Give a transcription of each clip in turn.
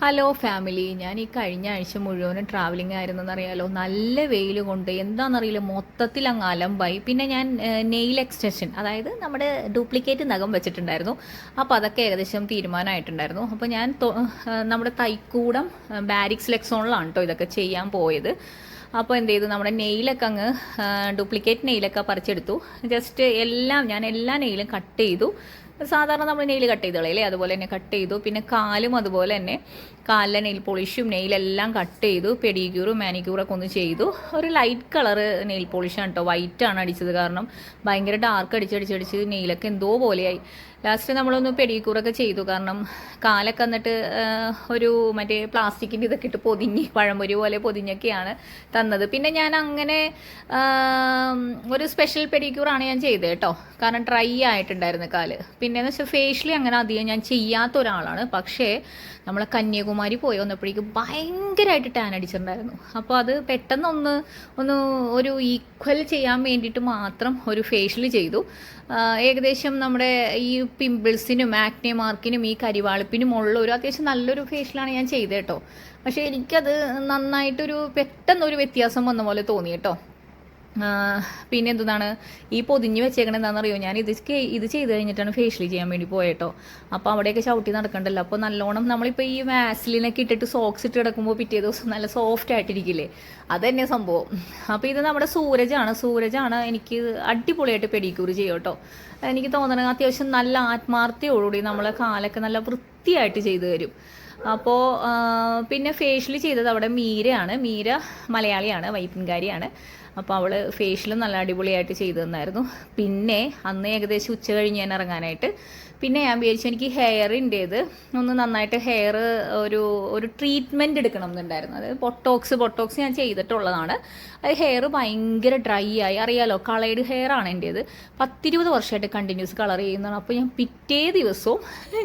Hello family ഞാൻ ഈ കഴിഞ്ഞ ആഴ്ച മുഴുവനും ട്രാവലിംഗ് ആയിരുന്നു എന്നറിയാലോ നല്ല വെയിൽ കൊണ്ട് എന്താണെന്നറിയില്ല മൊത്തത്തിൽ അങ്ങ് അലമ്പായി. പിന്നെ ഞാൻ നെയിൽ എക്സ്റ്റൻഷൻ അതായത് നമ്മുടെ ഡ്യൂപ്ലിക്കേറ്റ് നഖം വെച്ചിട്ടുണ്ടായിരുന്നു. അപ്പോൾ അതൊക്കെ ഏകദേശം തീരുമാനമായിട്ടുണ്ടായിരുന്നു. അപ്പോൾ ഞാൻ നമ്മുടെ തൈക്കൂടം ബാരിക്സ് ലെക്സോണിലാണ് കേട്ടോ ഇതൊക്കെ ചെയ്യാൻ പോയത്. അപ്പോൾ എന്ത് ചെയ്തു? നമ്മുടെ നെയിലൊക്കെ അങ്ങ് ഡ്യൂപ്ലിക്കേറ്റ് നെയിലൊക്കെ പറിച്ചെടുത്തു. ജസ്റ്റ് എല്ലാം ഞാൻ എല്ലാ നെയിലും കട്ട് ചെയ്തു. സാധാരണ നമ്മൾ നെയിൽ കട്ട് ചെയ്ത് കളയില്ലേ അതുപോലെ തന്നെ കട്ട് ചെയ്തു. പിന്നെ കാലും അതുപോലെ തന്നെ കാലിലെ നെയിൽ പോളിഷും നെയിലെല്ലാം കട്ട് ചെയ്തു. പെഡിക്യൂറും മാനിക്യൂറൊക്കെ ഒന്ന് ചെയ്തു. ഒരു ലൈറ്റ് കളർ നെയിൽ പോളിഷാണ് കേട്ടോ വൈറ്റാണ് അടിച്ചത് കാരണം ഭയങ്കര ഡാർക്ക് അടിച്ചടിച്ചടിച്ച് നെയിലൊക്കെ എന്തോ പോലെയായി. ലാസ്റ്റ് നമ്മളൊന്ന് പെഡിക്യൂറൊക്കെ ചെയ്തു. കാരണം കാലൊക്കെ എന്നിട്ട് ഒരു മറ്റേ പ്ലാസ്റ്റിക്കിന്റെ ഇതൊക്കെ ഇട്ട് പൊതിഞ്ഞ് പഴംപൊരി പോലെ പൊതിഞ്ഞൊക്കെയാണ് തന്നത്. പിന്നെ ഞാൻ അങ്ങനെ ഒരു സ്പെഷ്യൽ പെഡിക്യൂറാണ് ഞാൻ ചെയ്തത് കേട്ടോ. കാരണം ഡ്രൈ ആയിട്ടുണ്ടായിരുന്നു കാൽ. പിന്നെയെന്ന് വെച്ചാൽ ഫേഷ്യലി അങ്ങനെ അധികം ഞാൻ ചെയ്യാത്ത ഒരാളാണ്. പക്ഷേ നമ്മളെ കന്യാകുമാരി പോയി വന്നപ്പോഴേക്കും ഭയങ്കരമായിട്ട് ടാൻ അടിച്ചിട്ടുണ്ടായിരുന്നു. അപ്പോൾ അത് പെട്ടെന്നൊന്ന് ഒന്ന് ഒരു ഈക്വൽ ചെയ്യാൻ വേണ്ടിയിട്ട് മാത്രം ഒരു ഫേഷ്യൽ ചെയ്തു. ഏകദേശം നമ്മുടെ ഈ പിമ്പിൾസിനും ആക്നെ മാർക്കിനും ഈ കരിവാളിപ്പിനും ഉള്ള ഒരു അത്യാവശ്യം നല്ലൊരു ഫേഷ്യലാണ് ഞാൻ ചെയ്തത് കേട്ടോ പക്ഷേ എനിക്കത് നന്നായിട്ടൊരു പെട്ടെന്നൊരു വ്യത്യാസം വന്ന പോലെ തോന്നി കേട്ടോ പിന്നെ എന്താണ് ഈ പൊതിഞ്ഞ് വെച്ചേക്കണത് എന്താണെന്നറിയോ ഞാൻ ഇത് ഇത് ചെയ്ത് കഴിഞ്ഞിട്ടാണ് ഫേഷ്യൽ ചെയ്യാൻ വേണ്ടി പോയേട്ടോ. അപ്പോൾ അവിടെയൊക്കെ ചവിട്ടി നടക്കണ്ടല്ലോ. അപ്പോൾ നല്ലോണം നമ്മളിപ്പോൾ ഈ വാസ്ലിനൊക്കെ ഇട്ടിട്ട് സോക്സ് ഇട്ട് കിടക്കുമ്പോൾ പിറ്റേ ദിവസം നല്ല സോഫ്റ്റ് ആയിട്ടിരിക്കില്ലേ? അതന്നെ സംഭവം. അപ്പോൾ ഇത് നമ്മുടെ സൂരജാണ്. സൂരജാണ് എനിക്ക് അടിപൊളിയായിട്ട് പെഡിക്യൂർ ചെയ്യും കേട്ടോ എനിക്ക് തോന്നണത് അത്യാവശ്യം നല്ല ആത്മാർത്ഥയോടുകൂടി നമ്മളെ കാലൊക്കെ നല്ല വൃത്തിയായിട്ട് ചെയ്തു തരും. അപ്പോൾ പിന്നെ ഫേഷ്യൽ ചെയ്തത് അവിടെ മീരയാണ്. മീര മലയാളിയാണ് വൈപ്പിൻകാരിയാണ്. അപ്പോൾ അവൾ ഫേഷ്യലും നല്ല അടിപൊളിയായിട്ട് ചെയ്തു തന്നായിരുന്നു. പിന്നെ അന്ന് ഏകദേശം ഉച്ച കഴിഞ്ഞ് ഞാൻ ഇറങ്ങാനായിട്ട് പിന്നെ ഞാൻ വിചാരിച്ചു എനിക്ക് ഹെയറിന്റേത് ഒന്ന് നന്നായിട്ട് ഹെയർ ഒരു ഒരു ട്രീറ്റ്മെന്റ് എടുക്കണം എന്നുണ്ടായിരുന്നു. അത് പൊട്ടോക്സ് പൊട്ടോക്സ് ഞാൻ ചെയ്തിട്ടുള്ളതാണ്. അത് ഹെയർ ഭയങ്കര ഡ്രൈ ആയി. അറിയാലോ കളേഡ് ഹെയർ ആണ് എന്റേത്. പത്തിരുപത് വർഷമായിട്ട് കണ്ടിന്യൂസ് കളർ ചെയ്യുന്നതാണ്. അപ്പോൾ ഞാൻ പിറ്റേ ദിവസവും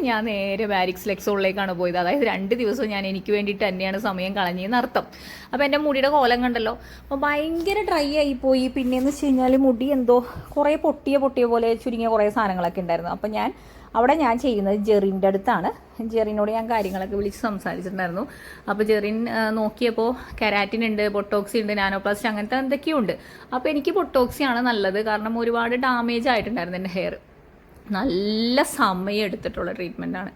ഞാൻ നേരെ ബാരിക്സ് ലെക്സോളിലേക്കാണ് പോയത്. അതായത് രണ്ട് ദിവസവും ഞാൻ എനിക്ക് വേണ്ടിയിട്ട് തന്നെയാണ് സമയം കളഞ്ഞതെന്ന് അർത്ഥം. അപ്പോൾ എന്റെ മുടിയുടെ കോലം കണ്ടല്ലോ. അപ്പോൾ ഭയങ്കര ഡ്രൈ ആയിപ്പോയി. പോയി പിന്നെയെന്ന് വെച്ച് കഴിഞ്ഞാൽ മുടി എന്തോ കുറേ പൊട്ടിയ പൊട്ടിയ പോലെ ചുരുങ്ങിയ കുറേ സാധനങ്ങളൊക്കെ ഉണ്ടായിരുന്നു. അപ്പോൾ ഞാൻ അവിടെ ഞാൻ ചെയ്യുന്നത് ജെറിന്റെ അടുത്താണ്. ജെറിനോട് ഞാൻ കാര്യങ്ങളൊക്കെ വിളിച്ച് സംസാരിച്ചിട്ടുണ്ടായിരുന്നു. അപ്പോൾ ജെറിൻ നോക്കിയപ്പോൾ കെരാറ്റിൻ ഉണ്ട് ബൊട്ടോക്സി ഉണ്ട് നാനോപ്ലാസ്റ്റ് അങ്ങനത്തെ എന്തൊക്കെയുണ്ട് അപ്പോൾ എനിക്ക് ബൊട്ടോക്സി ആണ് നല്ലത്. കാരണം ഒരുപാട് ഡാമേജ് ആയിട്ടുണ്ടായിരുന്നു എന്റെ ഹെയർ. നല്ല സമയം എടുത്തിട്ടുള്ള ട്രീറ്റ്മെന്റാണ്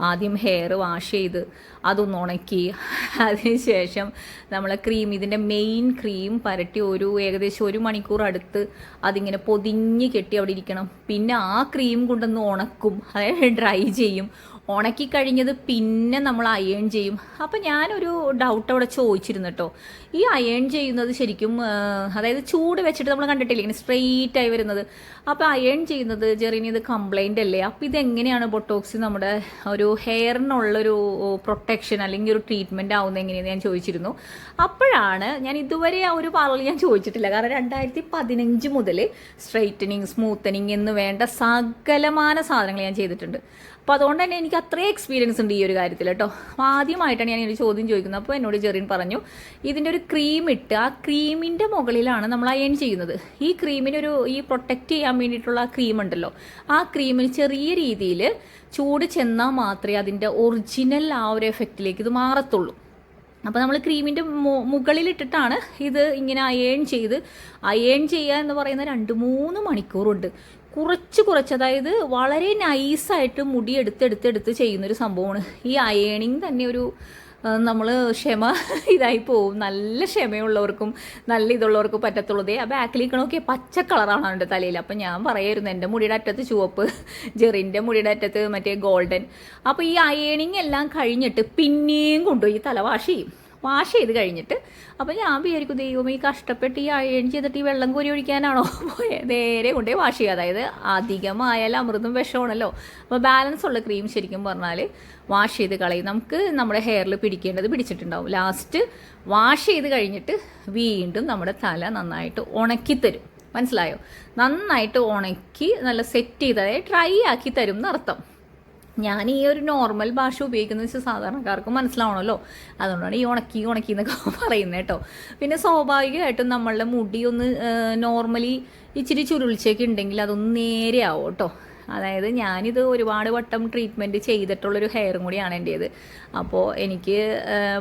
ആദ്യം ഹെയർ വാഷ് ചെയ്ത് അതൊന്ന് ഉണക്കി. അതിനുശേഷം നമ്മളെ ക്രീം ഇതിന്റെ മെയിൻ ക്രീം പരട്ടി ഒരു ഏകദേശം ഒരു മണിക്കൂർ അടുത്ത് അതിങ്ങനെ പൊതിഞ്ഞ് കെട്ടി അവിടെ ഇരിക്കണം. പിന്നെ ആ ക്രീം കൊണ്ടൊന്ന് ഉണക്കും അതായത് ഡ്രൈ ചെയ്യും. ഉണക്കി കഴിഞ്ഞത് പിന്നെ നമ്മൾ അയേൺ ചെയ്യും. അപ്പം ഞാനൊരു ഡൗട്ട് അവിടെ ചോദിച്ചിരുന്നു കേട്ടോ ഈ അയേൺ ചെയ്യുന്നത് ശരിക്കും അതായത് ചൂട് വെച്ചിട്ട് നമ്മൾ കണ്ടിട്ടില്ല ഇങ്ങനെ സ്ട്രെയിറ്റ് ആയി വരുന്നത്. അപ്പോൾ അയേൺ ചെയ്യുന്നത് ജെറിന് ഇത് കംപ്ലൈന്റ് അല്ലേ? അപ്പോൾ ഇതെങ്ങനെയാണ് ബൊട്ടോക്സ് നമ്മുടെ ഒരു ഹെയറിനുള്ളൊരു പ്രൊട്ടക്ഷൻ അല്ലെങ്കിൽ ഒരു ട്രീറ്റ്മെന്റ് ആവുന്നത് എങ്ങനെയെന്ന് ഞാൻ ചോദിച്ചിരുന്നു. അപ്പോഴാണ് ഞാൻ ഇതുവരെ ആ ഒരു പാർലർ ഞാൻ ചോദിച്ചിട്ടില്ല. കാരണം രണ്ടായിരത്തി പതിനഞ്ച് മുതൽ സ്ട്രൈറ്റനിങ് സ്മൂത്തനിങ് എന്ന് വേണ്ട സകലമാന സാധനങ്ങൾ ഞാൻ ചെയ്തിട്ടുണ്ട്. അപ്പോൾ അതുകൊണ്ട് തന്നെ എനിക്ക് അത്രയും എക്സ്പീരിയൻസ് ഉണ്ട് ഈ ഒരു കാര്യത്തിൽ കേട്ടോ. അപ്പോൾ ആദ്യമായിട്ടാണ് ഞാൻ ഒരു ചോദ്യം ചോദിക്കുന്നത്. അപ്പോൾ എന്നോട് ജെറിൻ പറഞ്ഞു ഇതിന്റെ ഒരു ക്രീം ഇട്ട് ആ ക്രീമിന്റെ മുകളിലാണ് നമ്മൾ അയൺ ചെയ്യുന്നത്. ഈ ക്രീമിനൊരു ഈ പ്രൊട്ടക്റ്റ് ചെയ്യാൻ വേണ്ടിയിട്ടുള്ള ക്രീം ഉണ്ടല്ലോ. ആ ക്രീമിന് ചെറിയ രീതിയിൽ ചൂട് ചെന്നാൽ മാത്രമേ അതിന്റെ ഒറിജിനൽ ആ ഒരു എഫക്റ്റിലേക്ക് ഇത് മാറത്തുള്ളൂ. അപ്പോൾ നമ്മൾ ക്രീമിന്റെ മുകളിലിട്ടിട്ടാണ് ഇത് ഇങ്ങനെ അയേൺ ചെയ്ത് അയേൺ ചെയ്യുക എന്ന് പറയുന്ന രണ്ട് മൂന്ന് മണിക്കൂറുണ്ട്. കുറച്ച് കുറച്ച് അതായത് വളരെ നൈസായിട്ട് മുടി എടുത്തെടുത്തെടുത്ത് ചെയ്യുന്നൊരു സംഭവമാണ്. ഈ അയേണിങ് തന്നെ ഒരു നമ്മൾ ക്ഷമ ഇതായി പോവും. നല്ല ക്ഷമയുള്ളവർക്കും നല്ല ഇതുള്ളവർക്കും പറ്റത്തുള്ളതേ ആ ബാക്കിലേക്കണോക്കെ പച്ച കളറാണ് അവന്റെ തലയിൽ. അപ്പം ഞാൻ പറയായിരുന്നു എന്റെ മുടിയുടെ അറ്റത്ത് ചുവപ്പ് ജെറിന്റെ മുടിയുടെ അറ്റത്ത് മറ്റേ ഗോൾഡൻ. അപ്പോൾ ഈ അയേണിങ് എല്ലാം കഴിഞ്ഞിട്ട് പിന്നെയും കൊണ്ടുപോയി തല വാഷ് ചെയ്യും വാഷ് ചെയ്ത് കഴിഞ്ഞിട്ട് അപ്പോൾ ഞാൻ വിചാരിക്കും ദൈവം ഈ കഷ്ടപ്പെട്ട് ഈ അയൺ ചെയ്തിട്ട് ഈ വെള്ളം കോരി ഒഴിക്കാനാണോ? പോയത് നേരെ കൊണ്ടേ വാഷ് ചെയ്യുക. അതായത് അധികമായാൽ അമൃതും വിഷമാണല്ലോ. അപ്പോൾ ബാലൻസ് ഉള്ള ക്രീം ശരിക്കും പറഞ്ഞാൽ വാഷ് ചെയ്ത് കളയും. നമുക്ക് നമ്മുടെ ഹെയറിൽ പിടിക്കേണ്ടത് പിടിച്ചിട്ടുണ്ടാവും. ലാസ്റ്റ് വാഷ് ചെയ്ത് കഴിഞ്ഞിട്ട് വീണ്ടും നമ്മുടെ തല നന്നായിട്ട് ഉണക്കിത്തരും മനസ്സിലായോ? നന്നായിട്ട് ഉണക്കി നല്ല സെറ്റ് ചെയ്ത് അതായത് ഡ്രൈ ആക്കി തരും എന്നർത്ഥം. ഞാൻ ഈ ഒരു നോർമൽ ഭാഷ ഉപയോഗിക്കുന്നത് വെച്ചാൽ സാധാരണക്കാർക്ക് മനസ്സിലാവണമല്ലോ അതുകൊണ്ടാണ് ഈ ഉണക്കി ഉണക്കി എന്നൊക്കെ പറയുന്നത് കേട്ടോ. പിന്നെ സ്വാഭാവികമായിട്ടും നമ്മളുടെ മുടി ഒന്ന് നോർമലി ഇച്ചിരി ചുരുളിച്ചൊക്കെ ഉണ്ടെങ്കിൽ അതൊന്ന് നേരെയാവും കേട്ടോ. അതായത് ഞാനിത് ഒരുപാട് വട്ടം ട്രീറ്റ്മെന്റ് ചെയ്തിട്ടുള്ളൊരു ഹെയറും കൂടിയാണ് എന്റേത് അപ്പോൾ എനിക്ക്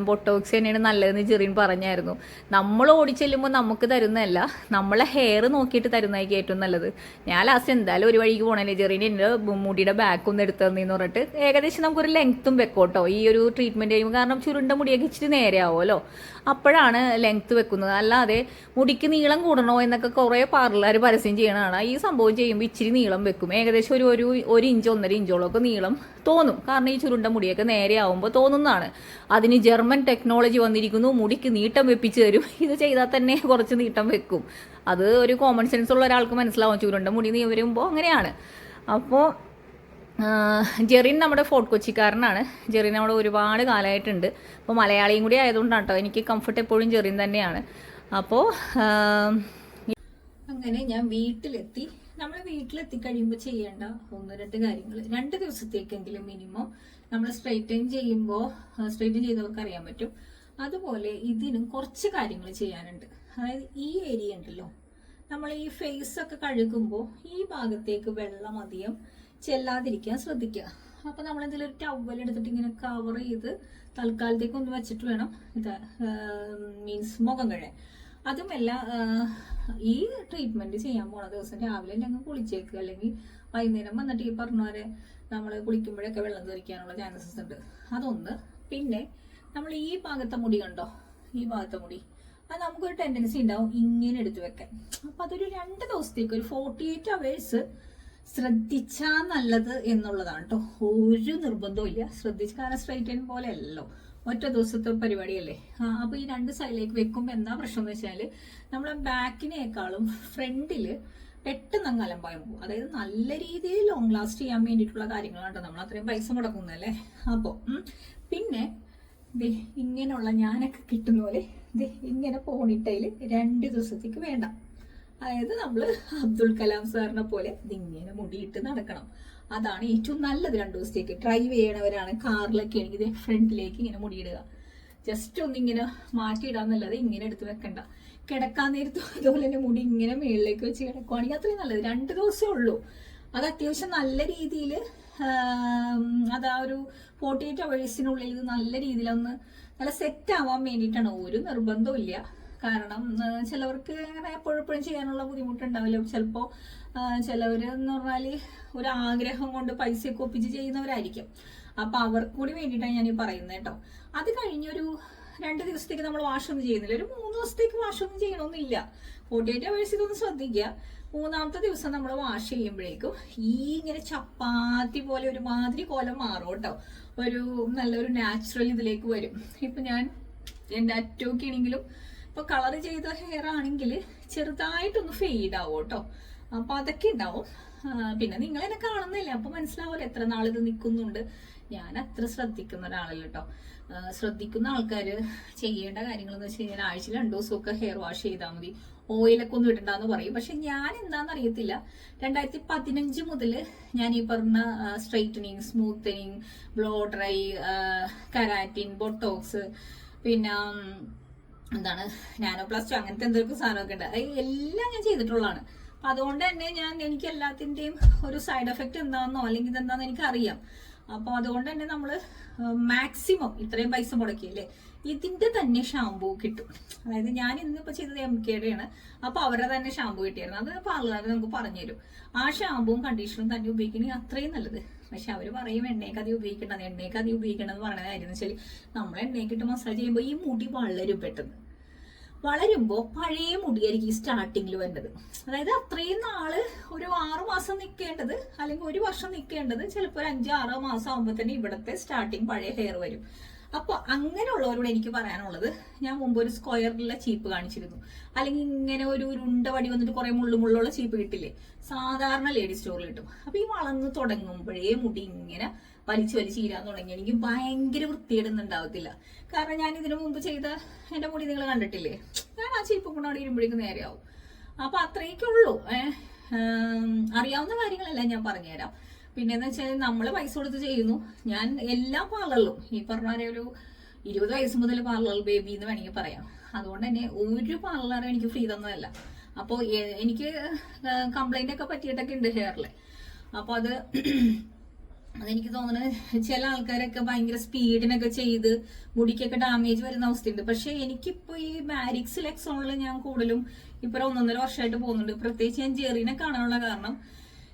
ബൊട്ടോക്സ് തന്നെയാണ് നല്ലതെന്ന് ജെറിൻ പറഞ്ഞായിരുന്നു. നമ്മൾ ഓടിച്ചെല്ലുമ്പോൾ നമുക്ക് തരുന്നതല്ല നമ്മളെ ഹെയർ നോക്കിയിട്ട് തരുന്നതായിരിക്കും ഏറ്റവും നല്ലത്. ഞാൻ ലാസ്റ്റ് എന്തായാലും ഒരു വഴിക്ക് പോകണല്ലേ ജെറിൻ എന്റെ മുടിയുടെ ബാക്ക് ഒന്ന് എടുത്തു തന്നെന്ന് പറഞ്ഞിട്ട് ഏകദേശം നമുക്കൊരു ലെങ്ത്തും വെക്കോട്ടോ ഈ ഒരു ട്രീറ്റ്മെന്റ് ചെയ്യുമ്പോൾ കാരണം ചുരുണ്ട മുടിയൊക്കെ ഇച്ചിരി നേരെ ആവുമല്ലോ അപ്പോഴാണ് ലെങ്ത്ത് വെക്കുന്നത്. അല്ലാതെ മുടിക്ക് നീളം കൂടണോ എന്നൊക്കെ കുറേ പാർലർ പരസ്യം ചെയ്യണതാണ് ഈ സംഭവം ചെയ്യുമ്പോൾ ഇച്ചിരി നീളം വെക്കും. ഏകദേശം ഒരു ഒരു ഒരു ഇഞ്ച് ഒന്നര ഇഞ്ചോളമൊക്കെ നീളം തോന്നും. കാരണം ഈ ചുരുണ്ട മുടിയൊക്കെ നേരെ ആവുമ്പോൾ തോന്നുന്നതാണ്. അതിന് ജർമ്മൻ ടെക്നോളജി വന്നിരിക്കുന്നു മുടിക്ക് നീട്ടം വെപ്പിച്ച് തരും. ഇത് ചെയ്താൽ തന്നെ കുറച്ച് നീട്ടം വെക്കും. അത് ഒരു കോമൺ സെൻസ് ഉള്ള ഒരാൾക്ക് മനസ്സിലാവും ചുരുണ്ട മുടി നീ വരുമ്പോൾ അങ്ങനെയാണ് അപ്പോൾ ജെറിൻ നമ്മുടെ ഫോർട്ട് കൊച്ചിക്കാരനാണ്. ജെറിൻ അവിടെ ഒരുപാട് കാലമായിട്ടുണ്ട്. അപ്പോൾ മലയാളിയും കൂടി ആയതുകൊണ്ടാണ് കേട്ടോ എനിക്ക് കംഫർട്ട് എപ്പോഴും ജെറിൻ തന്നെയാണ്. അപ്പോൾ അങ്ങനെ ഞാൻ വീട്ടിലെത്തി. നമ്മൾ വീട്ടിലെത്തി കഴിയുമ്പോൾ ചെയ്യേണ്ട ഒന്ന് രണ്ട് കാര്യങ്ങൾ രണ്ട് ദിവസത്തേക്കെങ്കിലും മിനിമം നമ്മൾ സ്ട്രൈറ്റൻ ചെയ്യുമ്പോൾ സ്ട്രൈറ്റൻ ചെയ്തവർക്ക് അറിയാൻ പറ്റും. അതുപോലെ ഇതിനും കുറച്ച് കാര്യങ്ങൾ ചെയ്യാനുണ്ട്. അതായത് ഈ ഏരിയ ഉണ്ടല്ലോ. നമ്മൾ ഈ ഫേസ് ഒക്കെ കഴുകുമ്പോൾ ഈ ഭാഗത്തേക്ക് വെള്ളം അധികം ചെല്ലാതിരിക്കാൻ ശ്രദ്ധിക്കുക. അപ്പൊ നമ്മൾ എന്തെങ്കിലും ഒരു ടവൽ എടുത്തിട്ട് ഇങ്ങനെ കവർ ചെയ്ത് തൽക്കാലത്തേക്ക് ഒന്ന് വെച്ചിട്ട് വേണം ഇത് മീൻസ് മുഖം കഴുകാൻ. അതുമല്ല ഈ ട്രീറ്റ്മെന്റ് ചെയ്യാൻ പോണ ദിവസം രാവിലെ ഞങ്ങൾ കുളിച്ചേക്കുക അല്ലെങ്കിൽ വൈകുന്നേരം വന്നിട്ട് ഈ പറഞ്ഞ പോലെ നമ്മൾ കുളിക്കുമ്പോഴൊക്കെ വെള്ളം തെറിക്കാനുള്ള ചാൻസസ് ഉണ്ട്. അതൊന്ന്. പിന്നെ നമ്മൾ ഈ ഭാഗത്തെ മുടി കണ്ടോ? ഈ ഭാഗത്തെ മുടി. അത് നമുക്കൊരു ടെൻഡൻസി ഉണ്ടാവും ഇങ്ങനെ എടുത്തു വെക്കാൻ. അപ്പൊ അതൊരു രണ്ട് ദിവസത്തേക്ക് ഒരു ഫോർട്ടി എയ്റ്റ് അവേഴ്സ് ശ്രദ്ധിച്ചാ നല്ലത് എന്നുള്ളതാണ് കേട്ടോ ഒരു നിർബന്ധവും ഇല്ല ശ്രദ്ധിച്ച് കാരണം സ്ട്രൈറ്റൻ പോലെ അല്ലല്ലോ ഒറ്റ ദിവസത്തെ പരിപാടിയല്ലേ? അപ്പൊ ഈ രണ്ട് സൈഡിലേക്ക് വെക്കുമ്പോൾ എന്താ പ്രശ്നം എന്ന് വെച്ചാൽ നമ്മളെ ബാക്കിനേക്കാളും ഫ്രണ്ടിൽ പെട്ടെന്ന് അങ്ങ് അലമ്പായം പോകും. അതായത് നല്ല രീതിയിൽ ലോങ് ലാസ്റ്റ് ചെയ്യാൻ വേണ്ടിയിട്ടുള്ള കാര്യങ്ങളാണ് നമ്മൾ അത്രയും പൈസ മുടക്കുന്നല്ലേ അപ്പോൾ പിന്നെ ദേ ഇങ്ങനെയുള്ള ഞാനൊക്കെ കിട്ടുന്ന പോലെ ദേ ഇങ്ങനെ പോണിട്ടയിൽ രണ്ട് ദിവസത്തേക്ക് വേണ്ട. അതായത് നമ്മൾ അബ്ദുൽ കലാം സാറിനെ പോലെ ഇങ്ങനെ മുടിയിട്ട് നടക്കണം. അതാണ് ഏറ്റവും നല്ലത് രണ്ട് ദിവസത്തേക്ക്. ഡ്രൈവ് ചെയ്യണവരാണ് കാറിലൊക്കെ ആണെങ്കിൽ ഫ്രണ്ടിലേക്ക് ഇങ്ങനെ മുടിയിടുക. ജസ്റ്റ് ഒന്നിങ്ങനെ മാറ്റിയിടാന്നല്ലാതെ ഇങ്ങനെ എടുത്ത് വെക്കണ്ട. കിടക്കാൻ നേരത്തും അതുപോലെ തന്നെ മുടി ഇങ്ങനെ മുകളിലേക്ക് വെച്ച് കിടക്കുവാണെങ്കിൽ അത്രയും നല്ലത്. രണ്ട് ദിവസമേ ഉള്ളൂ. അത് അത്യാവശ്യം നല്ല രീതിയിൽ അത് ആ ഒരു ഫോർട്ടി എയ്റ്റ് അവേഴ്സിനുള്ളിൽ ഇത് നല്ല രീതിയിലൊന്ന് നല്ല സെറ്റ് ആവാൻ വേണ്ടിയിട്ടാണ്. ഒരു നിർബന്ധവും ഇല്ല കാരണം ചിലവർക്ക് അങ്ങനെ എപ്പോഴെപ്പോഴും ചെയ്യാനുള്ള ബുദ്ധിമുട്ടുണ്ടാവില്ല. ചിലപ്പോൾ ചിലവർ എന്ന് പറഞ്ഞാൽ ഒരു ആഗ്രഹം കൊണ്ട് പൈസയൊക്കെ ഒപ്പിച്ച് ചെയ്യുന്നവരായിരിക്കും. അപ്പൊ അവർക്ക് കൂടി വേണ്ടിയിട്ടാണ് ഞാൻ ഈ പറയുന്നത് കേട്ടോ. അത് കഴിഞ്ഞൊരു രണ്ട് ദിവസത്തേക്ക് നമ്മൾ വാഷ് ഒന്നും ചെയ്യുന്നില്ല. ഒരു മൂന്ന് ദിവസത്തേക്ക് വാഷ് ഒന്നും ചെയ്യണമെന്നില്ല ഫോർട്ടി എയ്റ്റ് അവേഴ്സ് ഇതൊന്ന് ശ്രദ്ധിക്കുക. മൂന്നാമത്തെ ദിവസം നമ്മൾ വാഷ് ചെയ്യുമ്പോഴേക്കും ഈ ഇങ്ങനെ ചപ്പാത്തി പോലെ ഒരുമാതിരി കോലം മാറും കേട്ടോ. ഒരു നല്ലൊരു നാച്ചുറൽ ഇതിലേക്ക് വരും. ഇപ്പൊ ഞാൻ എന്റെ അറ്റോക്കെ ഇപ്പൊ കളർ ചെയ്ത ഹെയർ ആണെങ്കിൽ ചെറുതായിട്ടൊന്ന് ഫെയ്ഡ് ആവും കേട്ടോ. അപ്പൊ അതൊക്കെ ഉണ്ടാവും. പിന്നെ നിങ്ങൾ എന്നെ കാണുന്നില്ല? അപ്പൊ മനസ്സിലാവുമല്ലോ എത്ര നാൾ ഇത് നിൽക്കുന്നുണ്ട്? ഞാൻ അത്ര ശ്രദ്ധിക്കുന്ന ഒരാളല്ല കേട്ടോ. ശ്രദ്ധിക്കുന്ന ആൾക്കാർ ചെയ്യേണ്ട കാര്യങ്ങൾ എന്ന് വെച്ച് കഴിഞ്ഞാൽ ആഴ്ചയിൽ രണ്ടു ദിവസമൊക്കെ ഹെയർ വാഷ് ചെയ്താൽ മതി. ഓയിലൊക്കെ ഒന്നും ഇടണ്ടെന്ന് പറയും. പക്ഷെ ഞാൻ എന്താണെന്ന് അറിയത്തില്ല. രണ്ടായിരത്തി പതിനഞ്ച് മുതൽ ഞാൻ ഈ പറഞ്ഞ straightening smoothening blow dry keratin botox പിന്നെ ഉം, പ്ലസ് ടു അങ്ങനത്തെ എന്തൊക്കെ സാധനമൊക്കെ ഉണ്ട്. എല്ലാം ഞാൻ ചെയ്തിട്ടുള്ളതാണ്. അപ്പൊ അതുകൊണ്ട് തന്നെ ഞാൻ എനിക്ക് എല്ലാത്തിന്റെയും ഒരു സൈഡ് എഫക്റ്റ് എന്താണെന്നോ അല്ലെങ്കിൽ ഇതെന്താണെന്ന് എനിക്ക് അറിയാം അപ്പൊ അതുകൊണ്ട് തന്നെ നമ്മൾ മാക്സിമം ഇത്രയും പൈസ മുടക്കിയില്ലേ ഇതിന്റെ തന്നെ ഷാമ്പൂ കിട്ടും. അതായത് ഞാൻ ഇന്നിപ്പോ ചെയ്തത് എം കെയുടെയാണ് അപ്പോൾ അവരുടെ തന്നെ ഷാമ്പൂ കിട്ടിയായിരുന്നു. അത് പാർലർ നമുക്ക് പറഞ്ഞുതരും. ആ ഷാമ്പൂവും കണ്ടീഷണറും തന്നെ ഉപയോഗിക്കണമെങ്കിൽ അത്രയും നല്ലത്. പക്ഷെ അവർ പറയും എണ്ണയൊക്കെ അധികം ഉപയോഗിക്കണം എണ്ണയൊക്കെ അധികം ഉപയോഗിക്കണം എന്ന് പറയുന്ന കാര്യം വെച്ചാൽ നമ്മൾ എണ്ണയൊക്കെ മസാജ് ചെയ്യുമ്പോൾ ഈ മുടി വളരും പെട്ടെന്ന്. വളരുമ്പോൾ പഴയ മുടിയായിരിക്കും സ്റ്റാർട്ടിങ്ങിൽ വരേണ്ടത് അതായത് അത്രയും നാൾ ഒരു ആറു മാസം നിൽക്കേണ്ടത് അല്ലെങ്കിൽ ഒരു വർഷം നിൽക്കേണ്ടത് ചിലപ്പോൾ ഒരു അഞ്ചാറോ മാസം ആകുമ്പോൾ തന്നെ ഇവിടുത്തെ സ്റ്റാർട്ടിങ് പഴയ ഹെയർ വരും. അപ്പൊ അങ്ങനെയുള്ളവരോട് എനിക്ക് പറയാനുള്ളത് ഞാൻ മുമ്പ് ഒരു സ്ക്വയറിലുള്ള ചീപ്പ് കാണിച്ചിരുന്നു. അല്ലെങ്കിൽ ഇങ്ങനെ ഒരു ഉരുണ്ട വടി വന്നിട്ട് കുറെ മുള്ളു മുള്ളുള്ള ചീപ്പ് കിട്ടില്ലേ? സാധാരണ ലേഡി സ്റ്റോറിൽ കിട്ടും. അപ്പൊ ഈ വളർന്ന് തുടങ്ങുമ്പോഴേ മുടി ഇങ്ങനെ വലിച്ചു വലിച്ച് ഈരാൻ തുടങ്ങി. എനിക്ക് ഭയങ്കര വൃത്തിയിടുന്നുണ്ടാവത്തില്ല കാരണം ഞാൻ ഇതിനു മുമ്പ് ചെയ്ത എന്റെ മുടി നിങ്ങൾ കണ്ടിട്ടില്ലേ? ഞാൻ ആ ചീപ്പ് കൊണ്ട് അവിടെ ഇരുമ്പോഴേക്കും നേരെയാവും. അപ്പൊ അത്രയൊക്കെ ഉള്ളൂ അറിയാവുന്ന കാര്യങ്ങളെല്ലാം ഞാൻ പറഞ്ഞുതരാം. പിന്നെന്ന് വെച്ചാൽ നമ്മൾ പൈസ കൊടുത്ത് ചെയ്യുന്നു. ഞാൻ എല്ലാ പാർലറിലും. ഈ പറഞ്ഞ ഒരു ഇരുപത് വയസ്സ് മുതൽ പാർലർ ബേബി എന്ന് വേണമെങ്കിൽ പറയാം. അതുകൊണ്ട് തന്നെ ഒരു പാർലറും എനിക്ക് ഫ്രീ തന്നതല്ല. അപ്പോൾ എനിക്ക് കംപ്ലൈന്റ് ഒക്കെ പറ്റിയിട്ടൊക്കെ ഉണ്ട് ഹെയറിൽ അപ്പോൾ അത് അതെനിക്ക് തോന്നുന്നത് ചില ആൾക്കാരൊക്കെ ഭയങ്കര സ്പീഡിനൊക്കെ ചെയ്ത് മുടിക്കൊക്കെ ഡാമേജ് വരുന്ന അവസ്ഥയുണ്ട്. പക്ഷെ എനിക്കിപ്പോൾ ഈ മാരിക്സ് ലെക്സോണിൽ ഞാൻ കൂടുതലും ഇപ്പൊ ഒന്നൊന്നര വർഷമായിട്ട് പോകുന്നുണ്ട്. പ്രത്യേകിച്ച് ഞാൻ ജെറിനെ കാണാനുള്ള കാരണം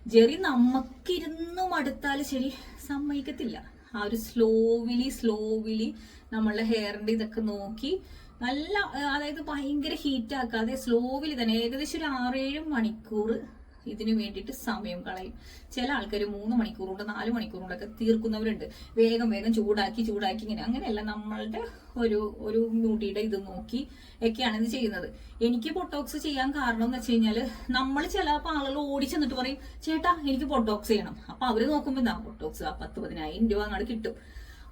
ജെറി നമുക്കിരുന്ന് മടുത്താൽ ശരി സമ്മതിക്കത്തില്ല. ആ ഒരു സ്ലോവിലി സ്ലോവിലി നമ്മളുടെ ഹെയറിന്റെ ഇതൊക്കെ നോക്കി നല്ല അതായത് ഭയങ്കര ഹീറ്റ് ആക്കാതെ സ്ലോവിലി തന്നെ ഏകദേശം ഒരു ആറേഴ് മണിക്കൂർ ഇതിനു വേണ്ടിയിട്ട് സമയം കളയും. ചില ആൾക്കാർ മൂന്ന് മണിക്കൂർ കൊണ്ട് നാല് മണിക്കൂർ കൊണ്ടൊക്കെ തീർക്കുന്നവരുണ്ട്. വേഗം വേഗം ചൂടാക്കി ചൂടാക്കി ഇങ്ങനെ. അങ്ങനെയല്ല നമ്മളുടെ ഒരു ഒരു ബ്യൂട്ടിയുടെ ഇത് നോക്കി ഒക്കെയാണ് ഇത് ചെയ്യുന്നത്. എനിക്ക് പൊട്ടോക്സ് ചെയ്യാൻ കാരണം എന്ന് വെച്ച് കഴിഞ്ഞാൽ നമ്മൾ ചിലപ്പോൾ ആളുകൾ ഓടി ചെന്നിട്ട് പറയും ചേട്ടാ എനിക്ക് പൊട്ടോക്സ് ചെയ്യണം. അപ്പൊ അവർ നോക്കുമ്പോ എന്താ പൊട്ടോക്സ് പത്ത് പതിനായിരം രൂപ അങ്ങോട്ട് കിട്ടും.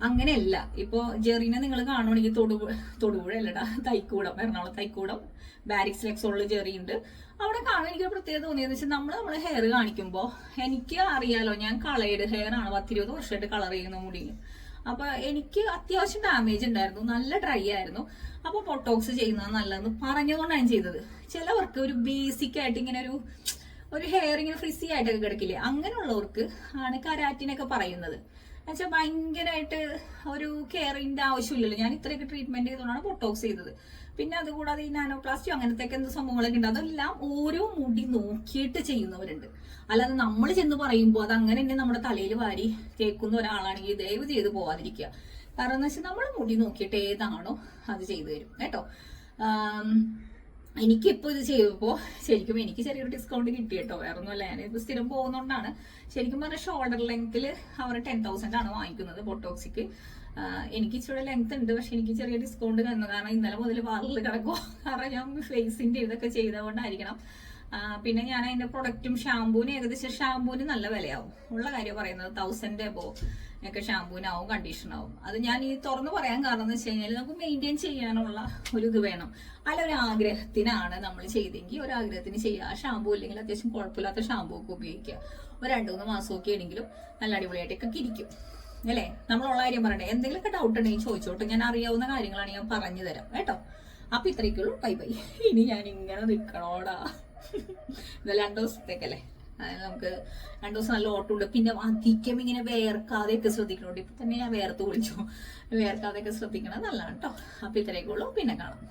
അങ്ങനെയല്ല. ഇപ്പൊ ജെറിനെ നിങ്ങൾ കാണുവാണെങ്കിൽ തൊടു തൊടുപുഴ അല്ലടാ തൈക്കൂടം എറണാകുളം തൈക്കൂടം ബാരിക്സ് ലെക്സോളിൽ ജെറി ഉണ്ട് അവിടെ കാണാൻ എനിക്ക് പ്രത്യേകത തോന്നിയെന്ന് വെച്ചാൽ നമ്മൾ നമ്മളെ ഹെയർ കാണിക്കുമ്പോൾ എനിക്ക് അറിയാലോ ഞാൻ കളേഡ് ഹെയർ ആണ് പത്തിരുപത് വർഷമായിട്ട് കളർ ചെയ്യുന്ന മുടിയിൽ അപ്പൊ എനിക്ക് അത്യാവശ്യം ഡാമേജ് ഉണ്ടായിരുന്നു നല്ല ഡ്രൈ ആയിരുന്നു. അപ്പൊ പൊട്ടോക്സ് ചെയ്യുന്നത് നല്ലതെന്ന് പറഞ്ഞുകൊണ്ടാണ് ചെയ്തത്. ചിലവർക്ക് ഒരു ബേസിക് ആയിട്ട് ഇങ്ങനെ ഒരു ഒരു ഹെയർ ഇങ്ങനെ ഫ്രിസി ആയിട്ടൊക്കെ കിടക്കില്ലേ അങ്ങനെയുള്ളവർക്ക് ആണ് കരാറ്റിനൊക്കെ പറയുന്നത്. എന്നുവെച്ചാൽ ഭയങ്കരമായിട്ട് ഒരു കെയറിന്റെ ആവശ്യമില്ലല്ലോ. ഞാൻ ഇത്രയൊക്കെ ട്രീറ്റ്മെന്റ് ചെയ്തുകൊണ്ടാണ് ബൊട്ടോക്സ് ചെയ്തത്. പിന്നെ അതുകൂടാതെ ഈ നാനോപ്ലാസ്റ്റിയോ അങ്ങനത്തെ എന്ത് സംഭവങ്ങളൊക്കെ ഉണ്ട്. അതെല്ലാം ഓരോ മുടി നോക്കിയിട്ട് ചെയ്യുന്നവരുണ്ട്. അല്ലാതെ നമ്മൾ ചെന്ന് പറയുമ്പോൾ അത് അങ്ങനെ തന്നെ നമ്മുടെ തലയിൽ വാരി തേക്കുന്ന ഒരാളാണെങ്കിൽ ദയവ് ചെയ്ത് പോവാതിരിക്കുക. കാരണം എന്ന് വെച്ചാൽ നമ്മൾ മുടി നോക്കിയിട്ട് ഏതാണോ അത് ചെയ്തു തരും. കേട്ടോ? എനിക്കിപ്പോൾ ഇത് ചെയ്യുമ്പോൾ ശരിക്കും എനിക്ക് ചെറിയൊരു ഡിസ്കൗണ്ട് കിട്ടി കേട്ടോ വേറെ ഒന്നുമല്ല ഞാനിപ്പോൾ സ്ഥിരം പോകുന്നതുകൊണ്ടാണ് ശരിക്കും പറഞ്ഞാൽ ഷോൾഡർ ലെങ്ത്തിൽ അവർ ടെൻ തൗസൻഡ് ആണ് വാങ്ങിക്കുന്നത് ബൊട്ടോക്സിക്ക് എനിക്ക് ഇച്ചിരി ലെങ്ത് ഉണ്ട് പക്ഷെ എനിക്ക് ചെറിയ ഡിസ്കൗണ്ട് തന്നു. കാരണം ഇന്നലെ മുതൽ പാർലറിൽ കിടക്കുമോ കാരണം ഞാൻ ഫേസിന്റെ ഇതൊക്കെ ചെയ്തുകൊണ്ടായിരിക്കണം ആ, പിന്നെ ഞാൻ അതിന്റെ പ്രൊഡക്റ്റും ഷാമ്പൂവിന് ഏകദേശം ഷാമ്പൂവിന് നല്ല വിലയാവും. ഉള്ള കാര്യം പറയുന്നത് തൗസൻഡ് എബോ ഒക്കെ ഷാമ്പൂവിനാവും കണ്ടീഷനാവും അത് ഞാൻ ഈ തുറന്നു പറയാൻ കാരണം എന്ന് വെച്ച് കഴിഞ്ഞാൽ നമുക്ക് മെയിന്റെയിൻ ചെയ്യാനുള്ള ഒരു ഇത് വേണം. അല്ല ഒരു ആഗ്രഹത്തിനാണ് നമ്മൾ ചെയ്തെങ്കിൽ ഒരു ആഗ്രഹത്തിന് ചെയ്യുക ആ ഷാമ്പൂ ഇല്ലെങ്കിൽ അത്യാവശ്യം കുഴപ്പമില്ലാത്ത ഷാമ്പൂ ഒക്കെ ഉപയോഗിക്കുക. ഒരു രണ്ട് മൂന്ന് മാസമൊക്കെ ആണെങ്കിലും നല്ല അടിപൊളിയായിട്ടൊക്കെ ഇരിക്കും. അല്ലേ? നമ്മളുള്ള കാര്യം പറയണ്ടേ? എന്തെങ്കിലുമൊക്കെ ഡൗട്ട് ഉണ്ടെങ്കിൽ ചോദിച്ചോട്ടെ. ഞാൻ അറിയാവുന്ന കാര്യങ്ങളാണ് ഞാൻ പറഞ്ഞു തരാം. കേട്ടോ? അപ്പൊ ഇത്രയ്ക്കുള്ളൂ ബൈ ബൈ ഇനി ഞാൻ ഇങ്ങനെ നിൽക്കണോടാ രണ്ടു ദിവസത്തേക്കല്ലേ? അതായത് നമുക്ക് രണ്ടു ദിവസം നല്ല ഓട്ടമുണ്ട് പിന്നെ അധികം ഇങ്ങനെ വേർക്കാതെയൊക്കെ ശ്രദ്ധിക്കണോണ്ട്. ഇപ്പൊ തന്നെ ഞാൻ വേർത്ത് വിളിച്ചു വേർക്കാതെയൊക്കെ ശ്രദ്ധിക്കണത് നല്ലതാണ് കേട്ടോ അപ്പൊ ഇത്രയൊക്കെ ഉള്ളൂ. പിന്നെ കാണാം.